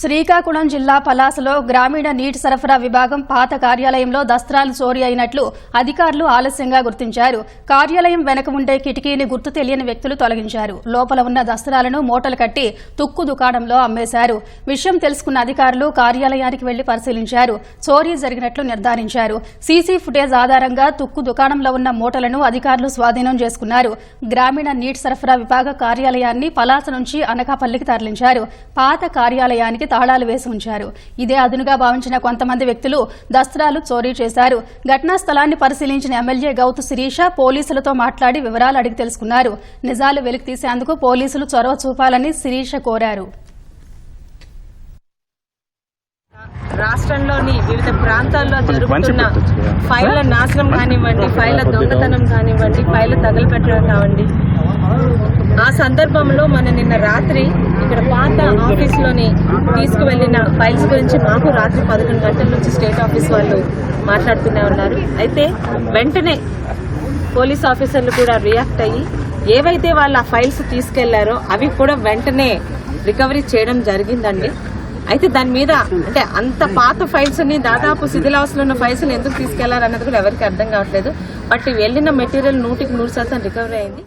శ్రీకాకుళం జిల్లా పలాసలో గ్రామీణ నీటి సరఫరా విభాగం పాత కార్యాలయంలో దస్త్రాలు చోరీ అయినట్లు అధికారులు ఆలస్యంగా గుర్తించారు. కార్యాలయం వెనక ఉండే కిటికీని గుర్తు తెలియని వ్యక్తులు తొలగించారు. లోపల ఉన్న దస్త్రాలను మూటలు కట్టి తుక్కు దుకాణంలో అమ్మేశారు. విషయం తెలుసుకున్న అధికారులు కార్యాలయానికి వెళ్ళి పరిశీలించారు. చోరీ జరిగినట్లు నిర్ధారించారు. సీసీ ఫుటేజ్ ఆధారంగా తుక్కు దుకాణంలో ఉన్న మూటలను అధికారులు స్వాధీనం చేసుకున్నారు. గ్రామీణ నీటి సరఫరా విభాగ కార్యాలయాన్ని పలాస నుంచి అనకాపల్లికి తరలించారు. పాత కార్యాలయానికి తాళాలు వేసి ఉంచారు. ఇదే అదునుగా భావించిన కొంతమంది వ్యక్తులు దస్త్రాలు చోరీ చేశారు. ఘటనా స్థలాన్ని పరిశీలించిన ఎమ్మెల్యే గౌతు శిరీష పోలీసులతో మాట్లాడి వివరాలు అడిగి తెలుసుకున్నారు. నిజాలు వెలికి తీసేందుకు పోలీసులు చొరవ చూపాలని శిరీష కోరారు. రాష్ట్రంలోని వివిధ ప్రాంతాల్లో జరుగుతున్న ఫైళ్ళ నాశనం కానివ్వండి ఫైళ్ళ దొంగతనం కానివ్వండి ఫైళ్ళ తగలపెట్టడం కానివ్వండి ఆ సందర్భంలో మన నిన్న రాత్రి ఇక్కడ పాత తీసుకొని తీసుకువెళ్ళిన ఫైల్స్ గురించి మాకు రాత్రి పదకొండు గంటల నుంచి స్టేట్ ఆఫీస్ వాళ్ళు మాట్లాడుతూనే ఉన్నారు. అయితే వెంటనే పోలీస్ ఆఫీసర్లు కూడా రియాక్ట్ అయ్యి ఏవైతే వాళ్ళు ఆ ఫైల్స్ తీసుకెళ్ళారో అవి కూడా వెంటనే రికవరీ చేయడం జరిగిందండి. అయితే దాని మీద అంటే అంత పాత ఫైల్స్ని దాదాపు శిథిలావస్థలో ఉన్న ఫైల్స్ ఎందుకు తీసుకెళ్ళారన్నది కూడా ఎవరికి అర్థం కావట్లేదు. బట్ వెళ్ళిన మెటీరియల్ నూటికి నూరు శాతం రికవరీ అయింది.